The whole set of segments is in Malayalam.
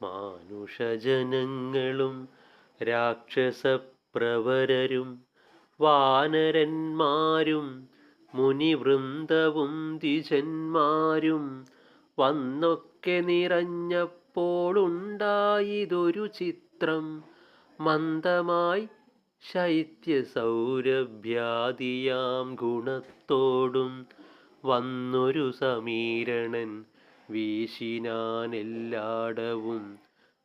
മാനുഷജനങ്ങളും രാക്ഷസപ്രവരരും വാനരന്മാരും മുനിവൃന്ദവും ദിജന്മാരും വന്നൊക്കെ നിറഞ്ഞപ്പോളുണ്ടായതൊരു ചിത്രം മന്ദമായി ശൈത്യസൗരഭ്യാദിയാം ഗുണത്തോടും വന്നൊരു സമീരണൻ വീശിനാനെല്ലാടവും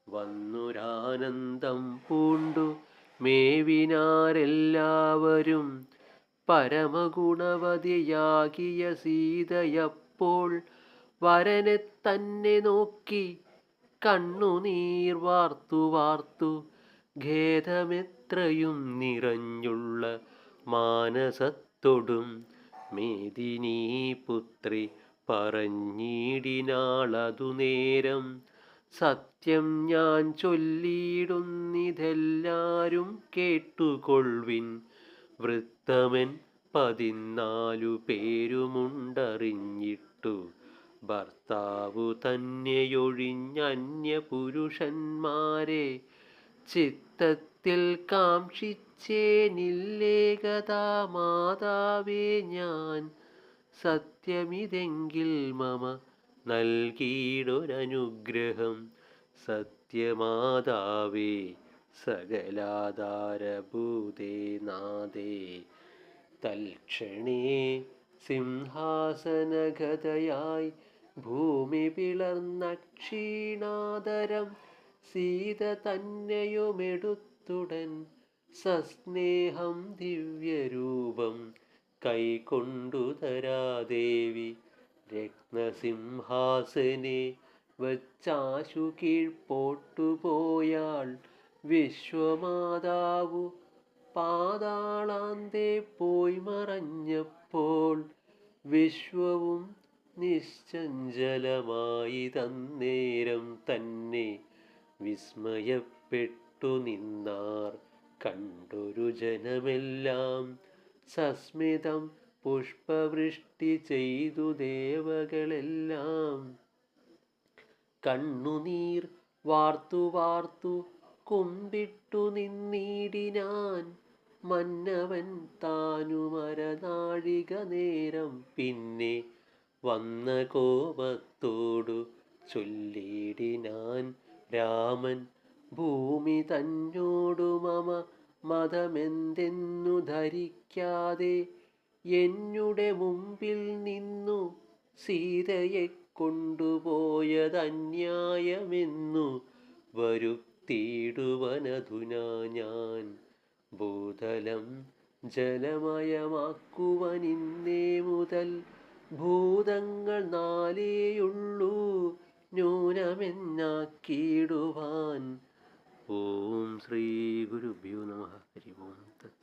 വന്നുരാനന്ദം പൂണ്ടു മേവിനാരെല്ലാവരും. പരമഗുണവതിയാകിയ സീതയപ്പോൾ വരനെ തന്നെ നോക്കി കണ്ണുനീർ വാർത്തു വാർത്തു ഖേദമെത്രയും നിറഞ്ഞുള്ള മാനസത്തൊടും മേദിനീ പുത്രി പറഞ്ഞിടിനാളതു നേരം സത്യം ഞാൻ ചൊല്ലിയിടുന്നിതെല്ലാരും കേട്ടുകൊള്ളിൻ വൃത്തമൻ പതിനാലു പേരുമുണ്ടറിഞ്ഞിട്ടു. ഭർത്താവു തന്നെയൊഴിഞ്ഞന്യപുരുഷന്മാരെ ചിത്തത്തിൽ കാക്ഷിച്ചേനില്ലേകഥാ മാതാവേ ഞാൻ. സത്യമിതെങ്കിൽ മമ നൽകിയിടൊരനുഗ്രഹം സത്യമാതാവേ സകലാധാരഭൂതേ നാദേ തൽക്ഷണേ സിംഹാസനഗതയായി ഭൂമി പിളർന്ന ക്ഷീണാതരം സീത തന്നെയുമെടുത്തുടൻ സസ്നേഹം ദിവ്യരൂപം കൈകൊണ്ടു തരാദേവി രത്നസിംഹാസനെ വച്ചാശു കീഴ്പോട്ടുപോയാൾ വിശ്വമാതാവു പാതാളാന്തേ പോയി മറഞ്ഞപ്പോൾ വിശ്വവും നിശ്ചഞ്ചലമായി തന്നേരം തന്നെ വിസ്മയപ്പെട്ടു നിന്നാർ കണ്ടൊരു ജനമെല്ലാം സസ്മിതം പുഷ്പവൃഷ്ടി ചെയ്തു ദേവകളെല്ലാം. കണ്ണുനീർ വാർത്തു വാർത്തു കുമ്പിട്ടു നിന്നീടിനാൻ മന്നവൻ താനുമരനാഴിക നേരം പിന്നെ വന്ന കോപത്തോടു ചൊല്ലിടിനാൻ രാമൻ ഭൂമി തന്നോടു മമ മതമെന്തെന്നു ധരിക്കാതെ എന്നുടെ മുമ്പിൽ നിന്നു സീതയെ കൊണ്ടുപോയതന്യായമെന്നു വരുത്തിയിടുവനധുനാ ഞാൻ. ഭൂതലം ജലമയമാക്കുവനിന്നേ മുതൽ ഭൂതങ്ങൾ നാലേയുള്ളൂ ന്യൂനമെന്നാക്കിയിടുവാൻ. ॐ श्रीगुरुभ्यो नमः। हरि ओं तत्